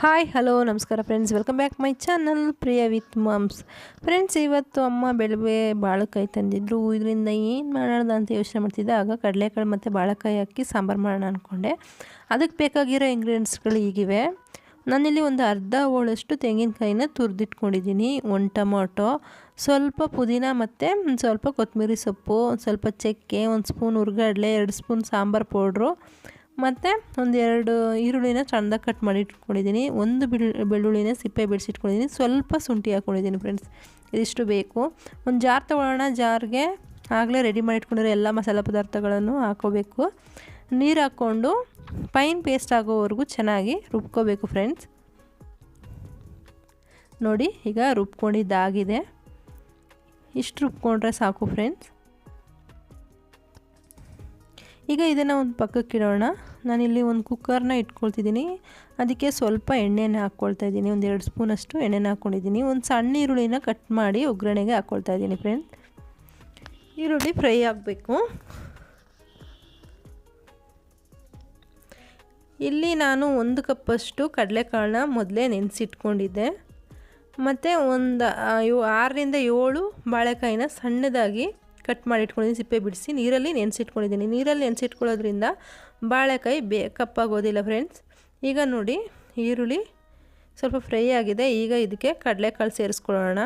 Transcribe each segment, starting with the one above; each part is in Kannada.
ಹಾಯ್, ಹಲೋ, ನಮಸ್ಕಾರ friends welcome back my channel Priya with mums friends ಇವತ್ತು ಅಮ್ಮ ಬೆಳಗ್ಗೆ ಬಾಳೆಕಾಯಿ ತಂದಿದ್ರು. ಇದರಿಂದ ಏನು ಮಾಡೋಣ ಅಂತ ಯೋಚನೆ ಮಾಡ್ತಿದ್ದೆ ಆಗ ಕಡಲೆಕಾಳು ಮತ್ತು ಬಾಳೆಕಾಯಿ ಹಾಕಿ ಸಾಂಬಾರು ಮಾಡೋಣ ಅಂದ್ಕೊಂಡೆ ಅದಕ್ಕೆ ಬೇಕಾಗಿರೋ ಇಂಗ್ರೀಡಿಯೆಂಟ್ಸ್ಗಳು ಈಗಿವೆ. ನಾನಿಲ್ಲಿ ಒಂದು ಅರ್ಧ ಹೋಳಷ್ಟು ತೆಂಗಿನಕಾಯಿನ ತುರಿದಿಟ್ಕೊಂಡಿದ್ದೀನಿ. ಒಂದು ಟೊಮೊಟೊ, ಸ್ವಲ್ಪ ಪುದೀನ ಮತ್ತು ಸ್ವಲ್ಪ ಕೊತ್ತಂಬರಿ ಸೊಪ್ಪು ಸ್ವಲ್ಪ ಚಕ್ಕೆ, ಒಂದು ಸ್ಪೂನ್ ಹುರ್ಗಡ್ಲೆ ಎರಡು ಸ್ಪೂನ್ ಸಾಂಬಾರು ಪೌಡ್ರು ಮತ್ತು ಒಂದೆರಡು ಈರುಳ್ಳಿನ ಚೆಂದಾಗಿ ಕಟ್ ಮಾಡಿ ಇಟ್ಕೊಂಡಿದ್ದೀನಿ. ಒಂದು ಬಿಳ್, ಬೆಳ್ಳುಳ್ಳಿನ ಸಿಪ್ಪೆ ಬಿಡಿಸಿಟ್ಕೊಂಡಿದ್ದೀನಿ ಸ್ವಲ್ಪ ಶುಂಠಿ ಹಾಕ್ಕೊಂಡಿದ್ದೀನಿ ಫ್ರೆಂಡ್ಸ್ ಇದಿಷ್ಟು ಬೇಕು. ಒಂದು ಜಾರ್ ತೊಗೊಳ್ಳೋಣ. ಜಾರ್ಗೆ ಆಗಲೇ ರೆಡಿ ಮಾಡಿ ಇಟ್ಕೊಂಡಿರೋ ಎಲ್ಲ ಮಸಾಲೆ ಪದಾರ್ಥಗಳನ್ನು ಹಾಕೋಬೇಕು. ನೀರು ಹಾಕ್ಕೊಂಡು ಪೈನ್ ಪೇಸ್ಟ್ ಆಗೋವರೆಗೂ ಚೆನ್ನಾಗಿ ರುಬ್ಕೋಬೇಕು ಫ್ರೆಂಡ್ಸ್ ನೋಡಿ, ಈಗ ರುಬ್ಕೊಂಡಿದ್ದಾಗಿದೆ. ಇಷ್ಟು ರುಬ್ಕೊಂಡ್ರೆ ಸಾಕು ಫ್ರೆಂಡ್ಸ್ ಈಗ ಇದನ್ನು ಒಂದು ಪಕ್ಕಕ್ಕೆ ಇಡೋಣ. ನಾನಿಲ್ಲಿ ಒಂದು ಕುಕ್ಕರ್ನ ಇಟ್ಕೊಳ್ತಿದ್ದೀನಿ. ಅದಕ್ಕೆ ಸ್ವಲ್ಪ ಎಣ್ಣೆನ ಹಾಕ್ಕೊಳ್ತಾ ಇದ್ದೀನಿ. ಒಂದು ಎರಡು ಸ್ಪೂನಷ್ಟು ಎಣ್ಣೆನ ಹಾಕ್ಕೊಂಡಿದ್ದೀನಿ ಒಂದು ಸಣ್ಣ ಈರುಳ್ಳಿನ ಕಟ್ ಮಾಡಿ ಒಗ್ಗರಣೆಗೆ ಹಾಕ್ಕೊಳ್ತಾ ಇದ್ದೀನಿ ಫ್ರೆಂಡ್ ಈರುಳ್ಳಿ ಫ್ರೈ ಆಗಬೇಕು. ಇಲ್ಲಿ ನಾನು ಒಂದು ಕಪ್ಪಷ್ಟು ಕಡಲೆಕಾಳನ್ನ ಮೊದಲೇ ನೆನೆಸಿಟ್ಕೊಂಡಿದ್ದೆ. ಮತ್ತು ಒಂದು ಆರರಿಂದ ಏಳು ಬಾಳೆಕಾಯಿನ ಸಣ್ಣದಾಗಿ ಕಟ್ ಮಾಡಿ ಇಟ್ಕೊಂಡಿದ್ದೀನಿ, ಸಿಪ್ಪೆ ಬಿಡಿಸಿ ನೀರಲ್ಲಿ ನೆನೆಸಿಟ್ಕೊಂಡಿದ್ದೀನಿ. ನೀರಲ್ಲಿ ನೆನೆಸಿಟ್ಕೊಳ್ಳೋದ್ರಿಂದ ಬಾಳೆಕಾಯಿ ಬೇ ಕಪ್ಪಾಗೋದಿಲ್ಲ ಫ್ರೆಂಡ್ಸ್ ಈಗ ನೋಡಿ, ಈರುಳ್ಳಿ ಸ್ವಲ್ಪ ಫ್ರೈ ಆಗಿದೆ. ಈಗ ಇದಕ್ಕೆ ಕಡಲೆಕಾಳು ಸೇರಿಸ್ಕೊಳ್ಳೋಣ.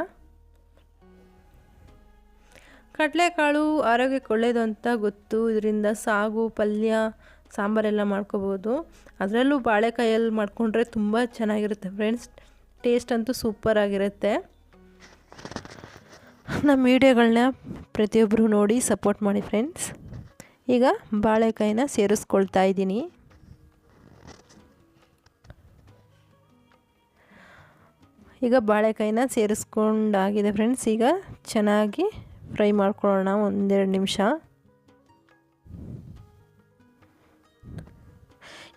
ಕಡಲೆಕಾಳು ಆರೋಗ್ಯಕ್ಕೆ ಒಳ್ಳೆಯದು ಅಂತ ಗೊತ್ತು. ಇದರಿಂದ ಸಾಗು, ಪಲ್ಯ, ಸಾಂಬಾರೆಲ್ಲ ಮಾಡ್ಕೋಬೋದು. ಅದರಲ್ಲೂ ಬಾಳೆಕಾಯಲ್ಲಿ ಮಾಡಿಕೊಂಡ್ರೆ ತುಂಬ ಚೆನ್ನಾಗಿರುತ್ತೆ ಫ್ರೆಂಡ್ಸ್ ಟೇಸ್ಟ್ ಅಂತೂ ಸೂಪರಾಗಿರುತ್ತೆ ನಮ್ಮ ವೀಡಿಯೋಗಳನ್ನ ಪ್ರತಿಯೊಬ್ಬರು ನೋಡಿ ಸಪೋರ್ಟ್ ಮಾಡಿ ಫ್ರೆಂಡ್ಸ್ ಈಗ ಬಾಳೆಕಾಯಿನ ಸೇರಿಸ್ಕೊಳ್ತಾ ಇದ್ದೀನಿ. ಈಗ ಬಾಳೆಕಾಯಿನ ಸೇರಿಸ್ಕೊಂಡಾಗಿದೆ ಫ್ರೆಂಡ್ಸ್ ಈಗ ಚೆನ್ನಾಗಿ ಫ್ರೈ ಮಾಡ್ಕೊಳ್ಳೋಣ ಒಂದೆರಡು ನಿಮಿಷ.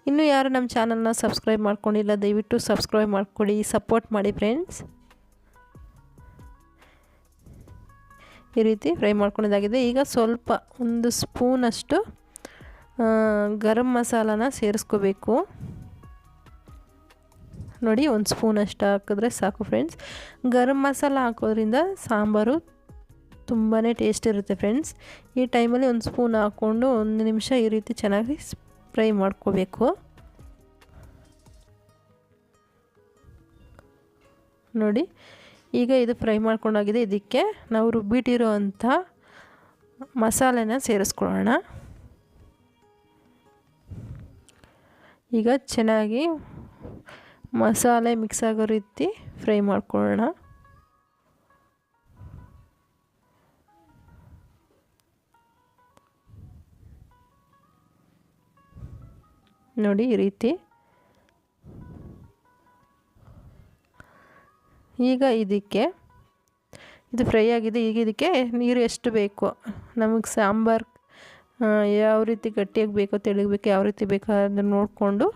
ಇನ್ನೂ ಯಾರು ನಮ್ಮ ಚಾನಲ್ನ ಸಬ್ಸ್ಕ್ರೈಬ್ ಮಾಡ್ಕೊಂಡಿಲ್ಲ, ದಯವಿಟ್ಟು ಸಬ್ಸ್ಕ್ರೈಬ್ ಮಾಡ್ಕೊಳ್ಳಿ ಸಪೋರ್ಟ್ ಮಾಡಿ ಫ್ರೆಂಡ್ಸ್ ಈ ರೀತಿ ಫ್ರೈ ಮಾಡ್ಕೊಂಡಿದ್ದಾಗಿದೆ. ಈಗ ಸ್ವಲ್ಪ ಒಂದು ಸ್ಪೂನಷ್ಟು ಗರಂ ಮಸಾಲಾನ ಸೇರಿಸ್ಕೋಬೇಕು. ನೋಡಿ, ಒಂದು ಸ್ಪೂನಷ್ಟು ಹಾಕಿದ್ರೆ ಸಾಕು ಫ್ರೆಂಡ್ಸ್ ಗರಂ ಮಸಾಲ ಹಾಕೋದ್ರಿಂದ ಸಾಂಬಾರು ತುಂಬಾ ಟೇಸ್ಟ್ ಇರುತ್ತೆ ಫ್ರೆಂಡ್ಸ್ ಈ ಟೈಮಲ್ಲಿ ಒಂದು ಸ್ಪೂನ್ ಹಾಕ್ಕೊಂಡು ಒಂದು ನಿಮಿಷ ಈ ರೀತಿ ಚೆನ್ನಾಗಿ ಫ್ರೈ ಮಾಡ್ಕೋಬೇಕು. ನೋಡಿ ಈಗ ಇದು ಫ್ರೈ ಮಾಡ್ಕೊಂಡಾಗಿದೆ. ಇದಕ್ಕೆ ನಾವು ರುಬ್ಬಿಟ್ಟಿರೋ ಅಂಥ ಮಸಾಲೆನ ಸೇರಿಸ್ಕೊಳ್ಳೋಣ. ಈಗ ಚೆನ್ನಾಗಿ ಮಸಾಲೆ ಮಿಕ್ಸ್ ಆಗೋ ರೀತಿ ಫ್ರೈ ಮಾಡ್ಕೊಳ್ಳೋಣ. ನೋಡಿ ಈ ರೀತಿ ಈಗ ಇದಕ್ಕೆ, ಇದು ಫ್ರೈ ಆಗಿದೆ, ಈಗ ಇದಕ್ಕೆ ನೀರು ಎಷ್ಟು ಬೇಕು? ನಮಗೆ ಸಾಂಬಾರು ಯಾವ ರೀತಿ ಗಟ್ಟಿಯಾಗಿ ಬೇಕೋ ತೆಳಗಬೇಕು ಯಾವ ರೀತಿ ಬೇಕೋ ಅದನ್ನು ನೋಡಿಕೊಂಡು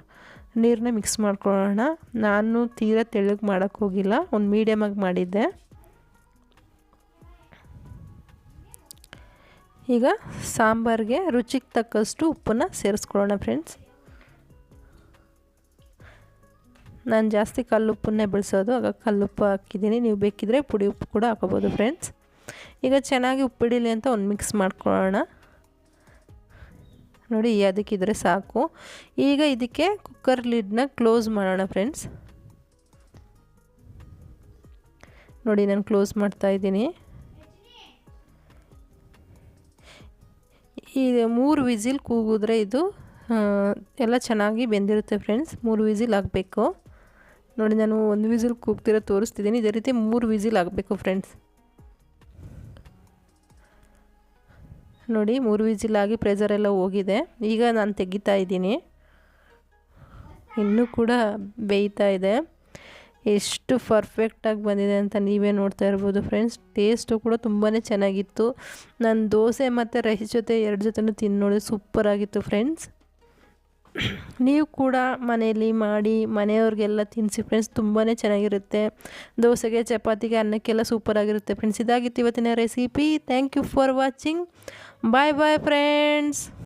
ನೀರನ್ನ ಮಿಕ್ಸ್ ಮಾಡ್ಕೊಳ್ಳೋಣ. ನಾನು ತೀರಾ ತೆಳ್ಳಗೆ ಮಾಡೋಕ್ಕೆ ಹೋಗಿಲ್ಲ, ಒಂದು ಮೀಡಿಯಮಾಗಿ ಮಾಡಿದ್ದೆ. ಈಗ ಸಾಂಬಾರಿಗೆ ರುಚಿಗೆ ತಕ್ಕಷ್ಟು ಉಪ್ಪನ್ನು ಸೇರಿಸ್ಕೊಳ್ಳೋಣ ಫ್ರೆಂಡ್ಸ್ ನಾನು ಜಾಸ್ತಿ ಕಲ್ಲುಪ್ಪನ್ನೇ ಬಳಸೋದು ಆಗ ಕಲ್ಲುಪ್ಪು ಹಾಕಿದ್ದೀನಿ. ನೀವು ಬೇಕಿದ್ರೆ ಪುಡಿ ಉಪ್ಪು ಕೂಡ ಹಾಕೋಬೋದು ಫ್ರೆಂಡ್ಸ್ ಈಗ ಚೆನ್ನಾಗಿ ಉಪ್ಪಿಡಿಲಿ ಅಂತ ಒಂದು ಮಿಕ್ಸ್ ಮಾಡ್ಕೊಳ್ಳೋಣ. ನೋಡಿ ಅದಕ್ಕಿದ್ರೆ ಸಾಕು. ಈಗ ಇದಕ್ಕೆ ಕುಕ್ಕರ್ ಲಿಡ್ನ ಕ್ಲೋಸ್ ಮಾಡೋಣ ಫ್ರೆಂಡ್ಸ್ ನೋಡಿ, ನಾನು ಕ್ಲೋಸ್ ಮಾಡ್ತಾ ಇದ್ದೀನಿ. ಈ ಮೂರು ವಿಸಿಲ್ ಕೂಗಿದ್ರೆ ಇದು ಎಲ್ಲ ಚೆನ್ನಾಗಿ ಬೆಂದಿರುತ್ತೆ ಫ್ರೆಂಡ್ಸ್ ಮೂರು ವಿಸಿಲ್ ಆಗಬೇಕು. ನೋಡಿ ನಾನು ಒಂದು ವಿಸಿಲ್ ಕೂಗ್ತಿರೋ ತೋರಿಸ್ತಿದ್ದೀನಿ. ಇದೇ ರೀತಿ ಮೂರು ವಿಸಿಲ್ ಆಗಬೇಕು ಫ್ರೆಂಡ್ಸ್. ನೋಡಿ, ಮೂರು ವಿಸಿಲಾಗಿ ಪ್ರೆಸರ್ ಎಲ್ಲ ಹೋಗಿದೆ. ಈಗ ನಾನು ತೆಗಿತಾ ಇದ್ದೀನಿ. ಇನ್ನೂ ಕೂಡ ಬೇಯ್ತಾ ಇದೆ. ಎಷ್ಟು ಪರ್ಫೆಕ್ಟಾಗಿ ಬಂದಿದೆ ಅಂತ ನೀವೇ ನೋಡ್ತಾ ಇರ್ಬೋದು ಫ್ರೆಂಡ್ಸ್. ಟೇಸ್ಟು ಕೂಡ ತುಂಬಾ ಚೆನ್ನಾಗಿತ್ತು. ನಾನು ದೋಸೆ ಮತ್ತು ರೈಸ್ ಜೊತೆ ಎರಡು ಜೊತೆನೂ ತಿಂದು ಸೂಪರ್ ಆಗಿತ್ತು ಫ್ರೆಂಡ್ಸ್. ನೀವು ಕೂಡ ಮನೆಯಲ್ಲಿ ಮಾಡಿ, ಮನೆಯವ್ರಿಗೆಲ್ಲ ತಿನ್ನಿಸಿ ಫ್ರೆಂಡ್ಸ್ ತುಂಬಾ ಚೆನ್ನಾಗಿರುತ್ತೆ. ದೋಸೆಗೆ, ಚಪಾತಿಗೆ ಅನ್ನಕ್ಕೆಲ್ಲ ಸೂಪರಾಗಿರುತ್ತೆ ಫ್ರೆಂಡ್ಸ್ ಇದಾಗಿತ್ತು ಇವತ್ತಿನ recipe thank you for watching bye bye friends